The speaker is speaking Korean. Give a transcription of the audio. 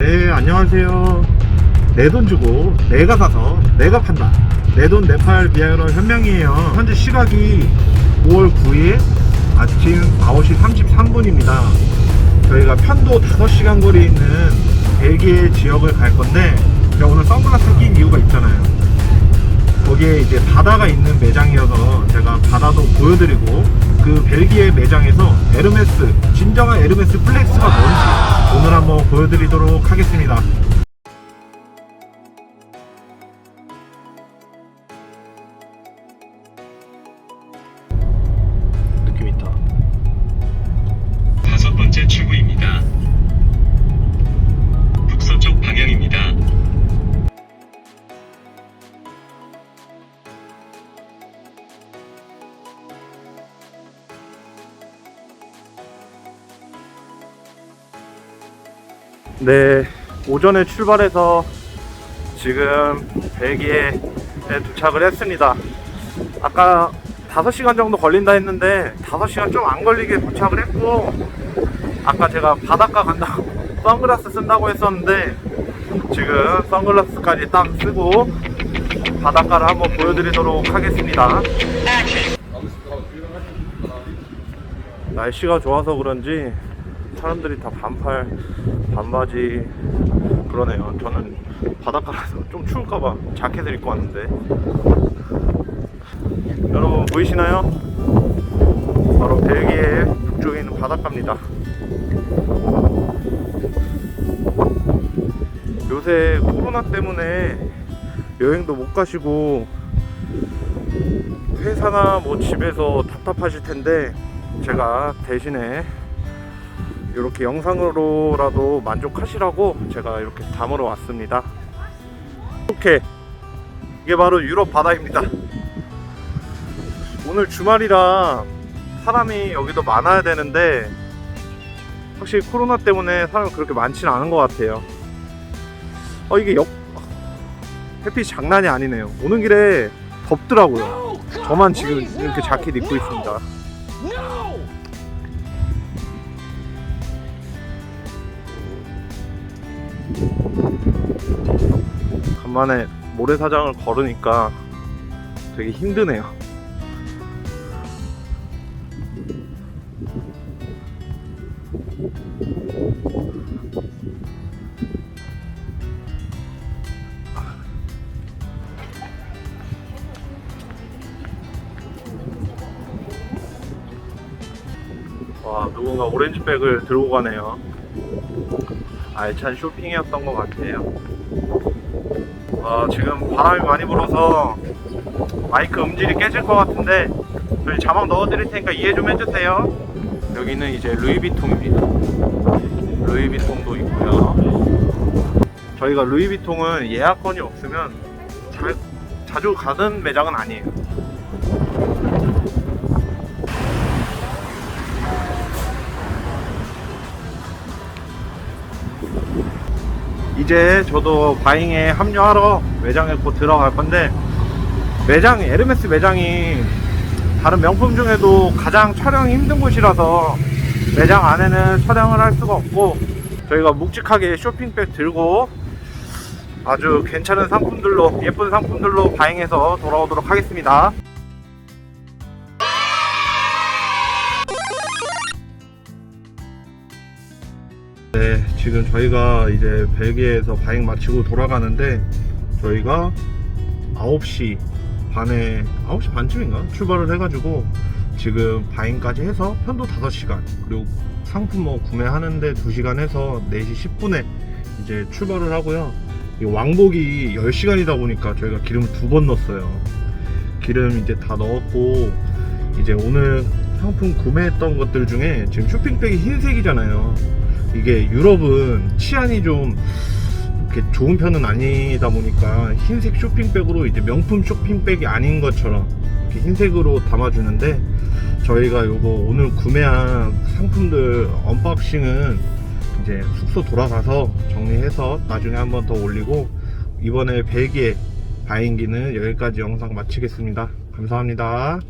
네, 안녕하세요. 내 돈 주고 내가 사서 내가 판다. 내돈 내팔 비하이럴 현명이에요. 현재 시각이 5월 9일 아침 9시 33분입니다. 저희가 편도 5시간 거리에 있는 벨기에 지역을 갈 건데 제가 오늘 선글라스 낀 이유가 있잖아요. 거기에 이제 바다가 있는 매장이어서 제가 바다도 보여드리고 그 벨기에 매장에서 에르메스 진정한 에르메스 플렉스가 뭔지 오늘 한번 보여드리도록 하겠습니다. 네, 오전에 출발해서 지금 벨기에에 도착을 했습니다. 아까 5시간 정도 걸린다 했는데 5시간 좀 안 걸리게 도착을 했고 아까 제가 바닷가 간다고 선글라스 쓴다고 했었는데 지금 선글라스까지 딱 쓰고 바닷가를 한번 보여드리도록 하겠습니다. 날씨가 좋아서 그런지 사람들이 다 반팔, 반바지 그러네요. 저는 바닷가라서 좀 추울까봐 자켓을 입고 왔는데 여러분 보이시나요? 바로 벨기에 북쪽에 있는 바닷가입니다. 요새 코로나 때문에 여행도 못 가시고 회사나 뭐 집에서 답답하실 텐데 제가 대신에 이렇게 영상으로라도 만족하시라고 제가 이렇게 담으러 왔습니다. 이렇게 이게 바로 유럽 바다입니다. 오늘 주말이라 사람이 여기도 많아야 되는데 확실히 코로나 때문에 사람이 그렇게 많지는 않은 것 같아요. 어 이게 역 햇빛이 장난이 아니네요. 오는 길에 덥더라고요. 저만 지금 이렇게 자켓 입고 있습니다. 간만에 모래사장을 걸으니까 되게 힘드네요. 와, 누군가 오렌지 백을 들고 가네요. 알찬 쇼핑이었던 것 같아요. 아, 지금 바람이 많이 불어서 마이크 음질이 깨질 것 같은데 저희 자막 넣어드릴 테니까 이해 좀 해주세요. 여기는 이제 루이비통입니다. 루이비통도 있고요. 저희가 루이비통은 예약권이 없으면 자, 자주 가는 매장은 아니에요. 이제 저도 바잉에 합류하러 매장에 곧 들어갈 건데 매장 에르메스 매장이 다른 명품 중에도 가장 촬영이 힘든 곳이라서 매장 안에는 촬영을 할 수가 없고 저희가 묵직하게 쇼핑백 들고 아주 괜찮은 상품들로 예쁜 상품들로 바잉해서 돌아오도록 하겠습니다. 네, 지금 저희가 이제 벨기에에서 바잉 마치고 돌아가는데 저희가 9시 반에 9시 반쯤인가? 출발을 해가지고 지금 바잉까지 해서 편도 5시간 그리고 상품 뭐 구매하는데 2시간 해서 4시 10분에 이제 출발을 하고요. 이 왕복이 10시간이다 보니까 저희가 기름을 두 번 넣었어요. 기름 이제 다 넣었고 이제 오늘 상품 구매했던 것들 중에 지금 쇼핑백이 흰색이잖아요 이게 유럽은 치안이 좀 이렇게 좋은 편은 아니다 보니까 흰색 쇼핑백으로 이제 명품 쇼핑백이 아닌 것처럼 이렇게 흰색으로 담아주는데 저희가 요거 오늘 구매한 상품들 언박싱은 이제 숙소 돌아가서 정리해서 나중에 한번 더 올리고 이번에 벨기에 바인기는 여기까지 영상 마치겠습니다. 감사합니다.